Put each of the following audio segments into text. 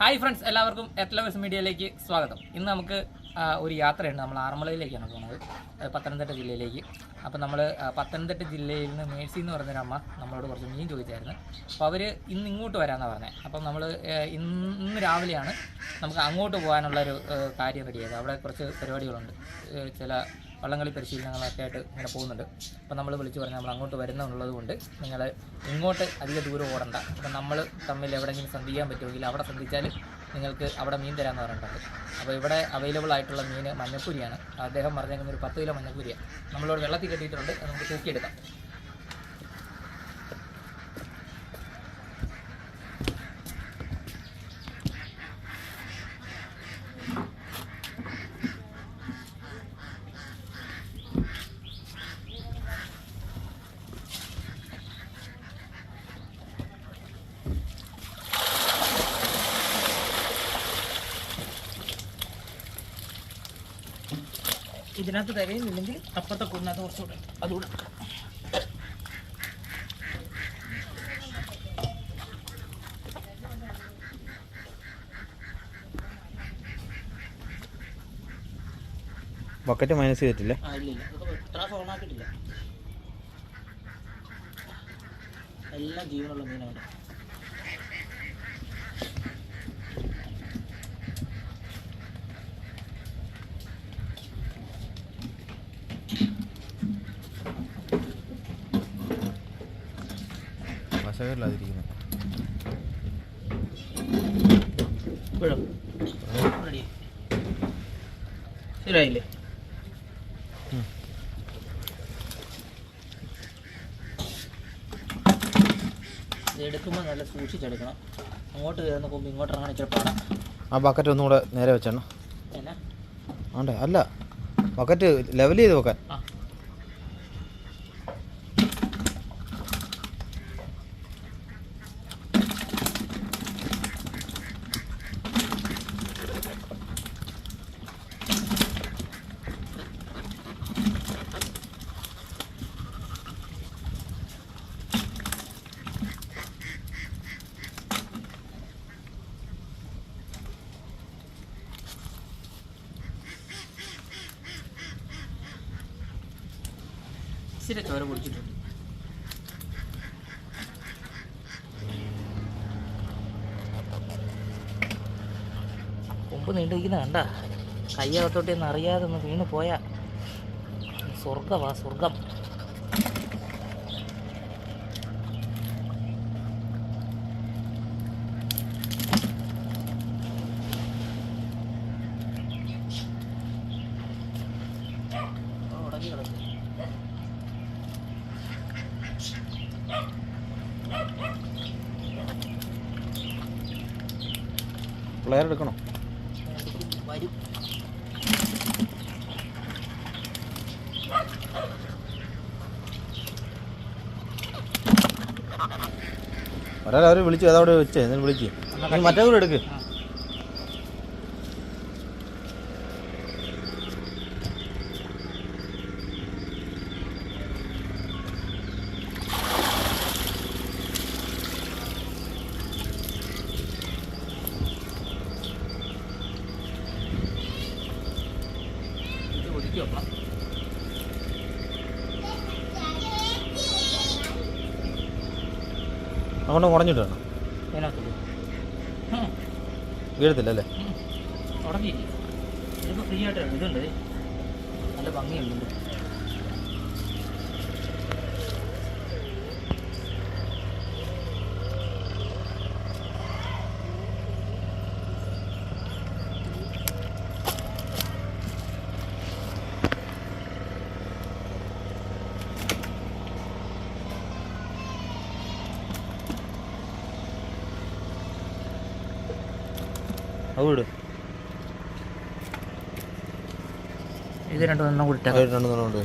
Hi friends എല്ലാവർക്കും എത്ലവേഴ്സ് മീഡിയയിലേക്ക് സ്വാഗതം. ഇന്ന് നമുക്ക് ഒരു യാത്രയുണ്ട്. നമ്മൾ ആറന്മുളയിലേക്കാണ് പോകുന്നത്. പത്തനംതിട്ട ജില്ലയിലേക്ക്. അപ്പോൾ നമ്മൾ പത്തനംതിട്ട ജില്ലയിൽ നിന്ന് മേഴ്സി എന്ന് പറഞ്ഞൊരു അമ്മ നമ്മളോട് കുറച്ച് മീൻ ചോദിച്ചായിരുന്നു. അപ്പോൾ അവർ ഇന്ന് ഇങ്ങോട്ട് വരാമെന്നാണ് പറഞ്ഞത് അപ്പം നമ്മൾ ഇന്ന് രാവിലെയാണ് നമുക്ക് അങ്ങോട്ട് പോകാനുള്ളൊരു കാര്യം റെഡിയായത് അവിടെ കുറച്ച് പരിപാടികളുണ്ട്. ചില വള്ളംകളി പരിശീലനങ്ങളൊക്കെ ആയിട്ട് ഇങ്ങനെ പോകുന്നുണ്ട്. അപ്പോൾ നമ്മൾ വിളിച്ചു പറഞ്ഞാൽ നമ്മൾ അങ്ങോട്ട് വരുന്നുള്ളത് കൊണ്ട് നിങ്ങൾ ഇങ്ങോട്ട് അധിക ദൂരം ഓടണ്ട. അപ്പം നമ്മൾ തമ്മിൽ എവിടെയെങ്കിലും സന്ധിക്കാൻ പറ്റുമെങ്കിൽ അവിടെ സന്ധിച്ചാൽ നിങ്ങൾക്ക് അവിടെ മീൻ തരാമെന്ന് പറഞ്ഞിട്ടുണ്ട്. അപ്പോൾ ഇവിടെ അവൈലബിൾ ആയിട്ടുള്ള മീൻ മഞ്ഞപ്പൂരിയാണ്. അദ്ദേഹം പറഞ്ഞേക്കുന്ന ഒരു പത്ത് കിലോ മഞ്ഞപ്പൂരിയാണ് നമ്മളോട് വെള്ളത്തിൽ കെട്ടിയിട്ടുണ്ട്. നമുക്ക് തൂക്കിയെടുക്കാം. ഇതിനകത്ത് തികയുന്നില്ലെങ്കിൽ അപ്പുറത്തെ കൂടിനകത്ത് കുറച്ചുകൂടെ അതുകൂടെ ബക്കറ്റ് മൈനസ് ചെയ്തിട്ടില്ലേ? എല്ലാം ജീവനുള്ള മീനാണ്. റെഡി ശരിയായില്ലേ എടുക്കുമ്പോൾ നല്ല സൂക്ഷിച്ചെടുക്കണം. അങ്ങോട്ട് കയറുന്ന കൊമ്പ് ഇങ്ങോട്ട് ഇറങ്ങാൻ ഇച്ചിരി പാടാം. ആ ബക്കറ്റ് ഒന്നുകൂടെ നേരെ വെച്ചെണ്ണ. ആണ്ടേ അല്ല ബക്കറ്റ് ലെവൽ ചെയ്ത് വെക്കാൻ ആ ഇച്ചിരി ചോര കുടിച്ചിട്ടുണ്ട്. കൊമ്പ് നീണ്ടിരിക്കുന്ന കണ്ട? കയ്യകത്തോട്ട് ഒന്ന് അറിയാതെ ഒന്ന് വീണ് പോയാ. സ്വർഗമാ സ്വർഗം ഉടക്കി കിടക്കും പ്ലെയർ എടുക്കണോ? വരും ഒരാൾ അവർ വിളിച്ചു അതവിടെ വെച്ചേ? എന്നിട്ട് നീ മറ്റേ കൂടെ എടുക്ക് ഇത് ഒതുക്കി വെക്കണം അങ്ങോട്ട് ഉടഞ്ഞിട്ട് വേണം. വീഴത്തില്ല അല്ലേ ഇതിപ്പോൾ ഫ്രീ ആയിട്ട് ഇതുണ്ട്. നല്ല ഭംഗിയുണ്ട്. അത് വിട് ഇത് രണ്ടെണ്ണം കൂടി രണ്ടെണ്ണം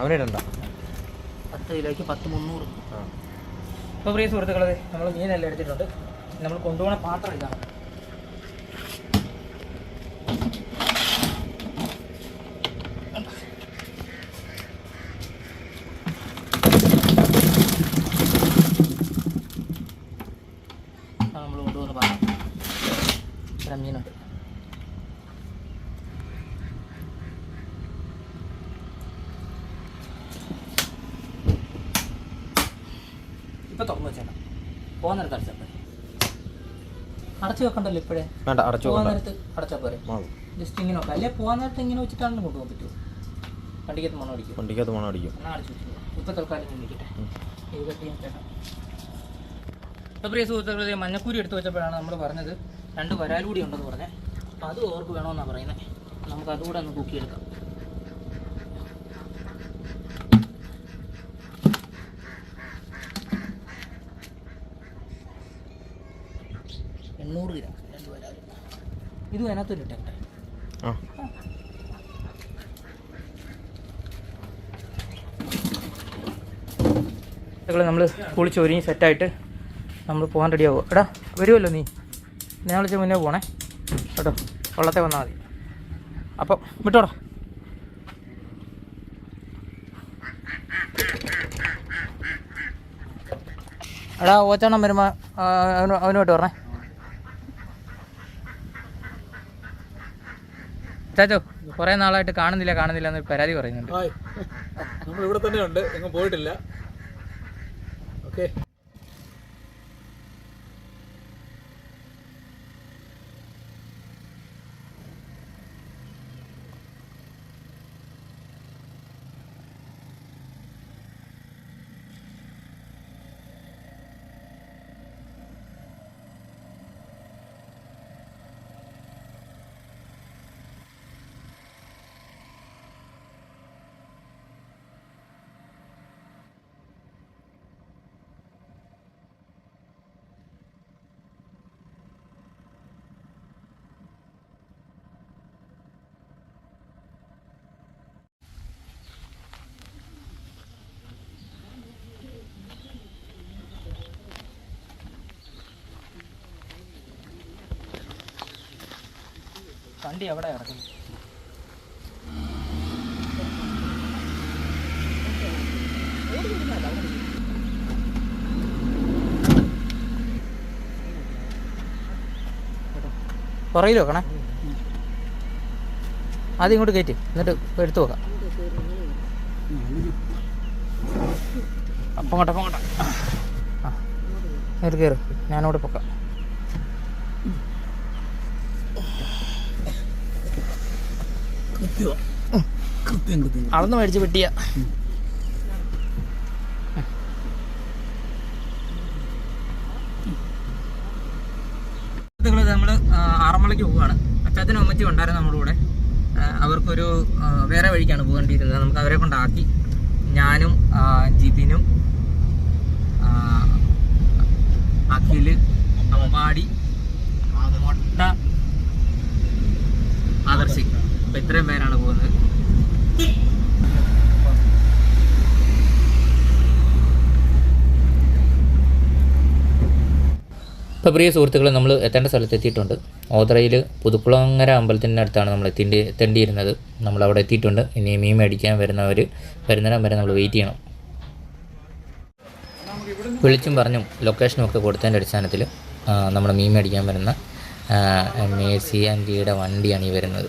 അവനെ ഇടണ്ട. പത്ത് കിലോയ്ക്ക് പത്ത് മുന്നൂറ്. ആ. അപ്പോൾ പ്രിയ സുഹൃത്തുക്കളെ നമ്മൾ മീനെല്ലാം എടുത്തിട്ടുണ്ട്. നമ്മൾ കൊണ്ടുപോകുന്ന പാത്രം ഇതാണ്. നമ്മൾ കൊണ്ടുവന്ന് പാടാം ഇത്ര മീനുണ്ട് ഇപ്പം തുറന്നു വെച്ചേക്കാം. പോകുന്നിടത്ത് അടച്ചാൽ പോരെ. അടച്ചു വെക്കണ്ടല്ലോ ഇപ്പോഴേ? വേണ്ട അടച്ചു പോകുന്നിടത്ത് ജസ്റ്റ് ഇങ്ങനെ നോക്കാം അല്ലെ പോകാൻ നേരത്തെ ഇങ്ങനെ വെച്ചിട്ടാണ് കൊണ്ടുപോകാൻ പറ്റുമോ വണ്ടിക്കകത്ത് മണം അടിക്കും. വണ്ടിക്കകത്ത് മണം അടിക്കും. എന്നാൽ അടച്ചു വെച്ചു ഇപ്പം തൽക്കാലം നിൽക്കട്ടെ ഇത് കട്ടി. ചേട്ടാ അപ്പോൾ പ്രിയ സുഹൃത്തുക്കളെ മഞ്ഞക്കൂരി എടുത്ത് വെച്ചപ്പോഴാണ് നമ്മൾ പറഞ്ഞത് രണ്ട് വരാൽ കൂടി ഉണ്ടെന്ന് പറഞ്ഞത് അപ്പോൾ അത് ഓർക്ക് വേണമെന്നാണ് പറയുന്നത് നമുക്ക് അതുകൂടെ ഒന്ന് കുക്കിയെടുക്കാം. എണ്ണൂറ് ഗ്രാം രണ്ട് വരാൽ. ഇത് അതിനകത്തൊരു ഇട്ടേ നമ്മൾ കുളിച്ചൊരിഞ്ഞ് സെറ്റായിട്ട് നമ്മൾ പോകാൻ റെഡിയാവുക എടാ വരുമല്ലോ നീ. ഞാൻ വിളിച്ച മുന്നേ പോണേ. കേട്ടോ വെള്ളത്തെ വന്നാൽ മതി. അപ്പം വിട്ടോടാ. എടാ ഓച്ചണ്ണം വരുമ്പോൾ അവന് അവനുമായിട്ട് പറഞ്ഞേ ചാച്ചോ കുറേ നാളായിട്ട് കാണുന്നില്ല കാണുന്നില്ല എന്ന് പരാതി പറയുന്നുണ്ട്. നമ്മൾ ഇവിടെ തന്നെ ഉണ്ട് എങ്ങും പോയിട്ടില്ല. ഓക്കെ. വണ്ടി എവിടെ കിടക്കുന്നു? പുറകിൽ വെക്കണേ. ആദ്യം ഇങ്ങോട്ട് കയറ്റി എന്നിട്ട് എടുത്തു വെക്കാം. അപ്പം കൊണ്ട അപ്പം കൊണ്ട ആ കയറി കയറി. ഞാനോട് പൊക്കാം. അളന്ന് മേടിച്ച് വെട്ടിയ. നമ്മൾ ആറന്മുളയ്ക്ക് പോവുകയാണ് അച്ചാച്ചനും അമ്മച്ചി ഉണ്ടായിരുന്നു നമ്മുടെ കൂടെ. അവർക്കൊരു വേറെ വഴിക്കാണ് പോകേണ്ടിയിരുന്നത്. നമുക്ക് അവരെ കൊണ്ടാക്കി. ഞാനും ജിതിനും അഖിൽ അമ്പാടി മൊട്ട ആദർശി. അപ്പൊ ഇത്രയും പേരാണ് പോകുന്നത്. ഇപ്പോൾ പ്രിയ സുഹൃത്തുക്കളെ നമ്മൾ എത്തേണ്ട സ്ഥലത്ത് എത്തിയിട്ടുണ്ട്. ഓതറയിൽ പുതുക്കുളങ്ങര അമ്പലത്തിന്റെ അടുത്താണ് നമ്മൾ എത്തിന്റെ എത്തേണ്ടിയിരുന്നത്. നമ്മൾ അവിടെ എത്തിയിട്ടുണ്ട്. ഇനി മീൻ മേടിക്കാൻ വരുന്നവർ വരുന്നിടം വരെ നമ്മൾ വെയിറ്റ് ചെയ്യണം. വിളിച്ചും പറഞ്ഞും ലൊക്കേഷനും ഒക്കെ കൊടുത്തതിന്റെ അടിസ്ഥാനത്തിൽ നമ്മൾ മീൻ മേടിക്കാൻ വരുന്ന എം എ സി മേഴ്സി ആന്റിയുടെ വണ്ടിയാണ് ഈ വരുന്നത്.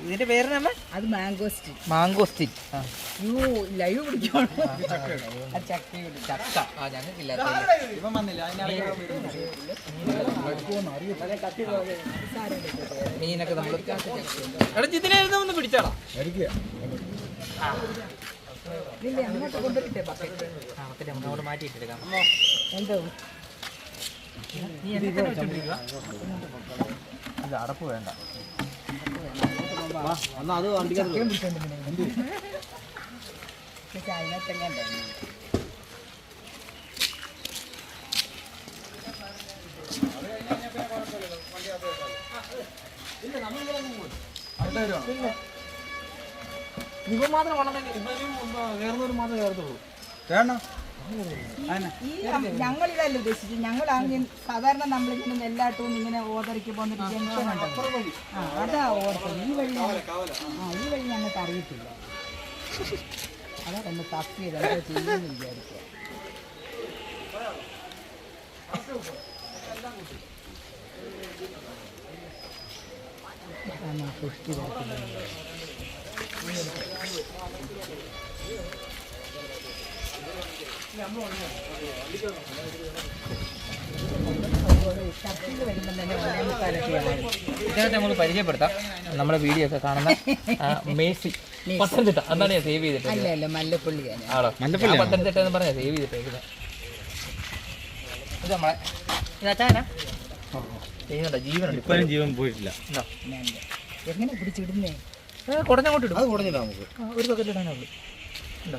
ഇതിന്റെ പേര് നമ്മ അത് മാംഗോസ്റ്റിൻ മാംഗോസ്റ്റിൻ ആ. യു ലൈവ് പിടിക്കണം അത് ചക്കയുടെ ചക്ക. ആ ഞങ്ങൾക്കില്ലാത്ത മീനൊക്കെ നമ്മൾ എടാ ജിതിനായിരുന്നു ഒന്ന് പിടിച്ചാടാ അങ്ങോട്ട് കൊണ്ടുവരട്ടെ മറ്റേ നമ്മളോട് മാറ്റിയിട്ടെടുക്കാം എന്തോ? നീ വെച്ചോണ്ടിരിക്കുക അടപ്പ് വേണ്ട. ചക്കയും മാത്രം വളർന്നു അതിനകത്തെങ്ങാണ്ട് ഇവ മാത്രം കൊണ്ടുവന്നെങ്കിൽ ഈ ഞങ്ങൾ ഇതല്ല ഉദ്ദേശിച്ചത്. ഞങ്ങൾ ആണെങ്കിൽ സാധാരണ നമ്മളിങ്ങനെ എല്ലായിടത്തും ഇങ്ങനെ ഓതറിക്ക് പോകുന്ന ജംഗ്ഷൻ ഉണ്ടല്ലോ. ആ അതാ ഓർത്തത്. ഈ വഴി ആ ഈ വഴി ഞങ്ങൾക്ക് അറിയത്തില്ല. അതാ ഒന്ന് തപ്പി ചെയ്യുമെന്ന് വിചാരിക്കുക. പുഷ്ടി ഇദ്ദേഹത്തെ നമുക്ക് പരിചയപ്പെടുത്താം. നമ്മുടെ വീഡിയോ ഒക്കെ കാണുന്ന മേസി പത്തനംതിട്ട. അതാണ് ഞാൻ സേവ് ചെയ്തിട്ടുള്ളത് അല്ല മല്ലപ്പള്ളിയാണ്. ആണോ? പത്തനംതിട്ട എന്ന് പറഞ്ഞാൽ സേവ് ചെയ്തിട്ടേക്കുന്നത്. ഇത് നമ്മളെ ഇത് അച്ചായനാ ചെയ്യുന്നുണ്ടോ? ജീവനുണ്ട് ഇപ്പോഴും. ജീവൻ പോയിട്ടില്ല? എങ്ങനെ പിടിച്ചിടുന്നേ? കുടഞ്ഞങ്ങോട്ട് ഇടും. അത് കുറഞ്ഞില്ല നമുക്ക്. ഒരു പക്കറ്റ് ഇടാനുള്ളൂ ഉണ്ടോ?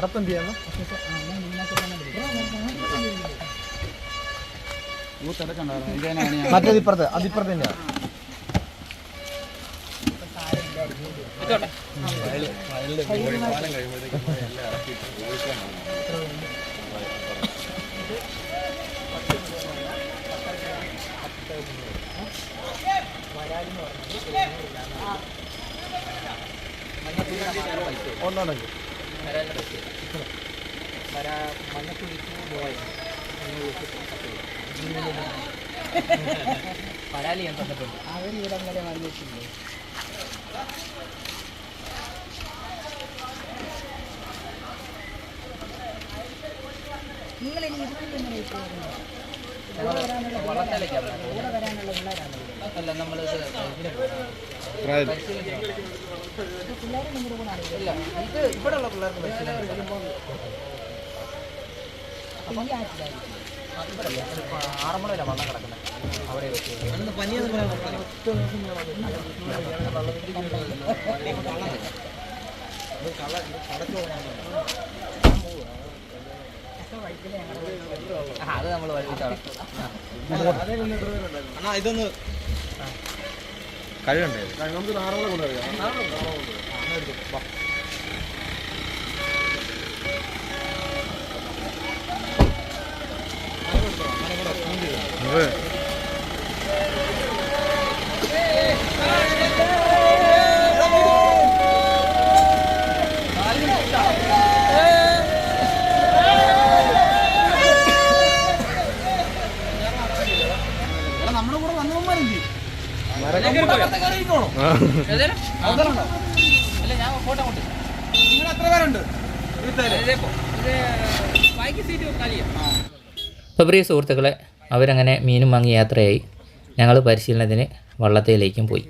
ചെയ്യാമോ മറ്റേത് അതിപ്പുറത്ത് തന്നെയാണ് ഒന്നുണ്ടെങ്കിൽ പൈസ വരാ മഞ്ഞക്കുഴിക്ക് മൂവായിരം വരാലി ഞാൻ തന്നിട്ടുണ്ട് അവരിവിടെ അങ്ങനെ വന്നിട്ടില്ലേ നിങ്ങൾ ഇനി വള്ളത്തേലേക്കാണ് ഇവിടെ വരാനുള്ള പിള്ളേരാണല്ലോ അല്ല നമ്മൾ ഇതിന് ഇല്ല ഇത് പിള്ളേർക്ക് ആറന്മുളയിലാണ് വള്ളം കിടക്കുന്നത് അവിടെ അത്. നമ്മൾ വഴിയിട്ടാണ് അണ്ണാ ഇതൊന്ന് കഴിയണ്ടേ ഏതേലും? അല്ല ഞാൻ ഫോട്ടോ കൊണ്ട് അപ്പോൾ പ്രിയ സുഹൃത്തുക്കളെ അവരങ്ങനെ മീനും വാങ്ങി യാത്രയായി. ഞങ്ങൾ പരിശീലനത്തിന് വള്ളത്തിലേക്കും പോയി.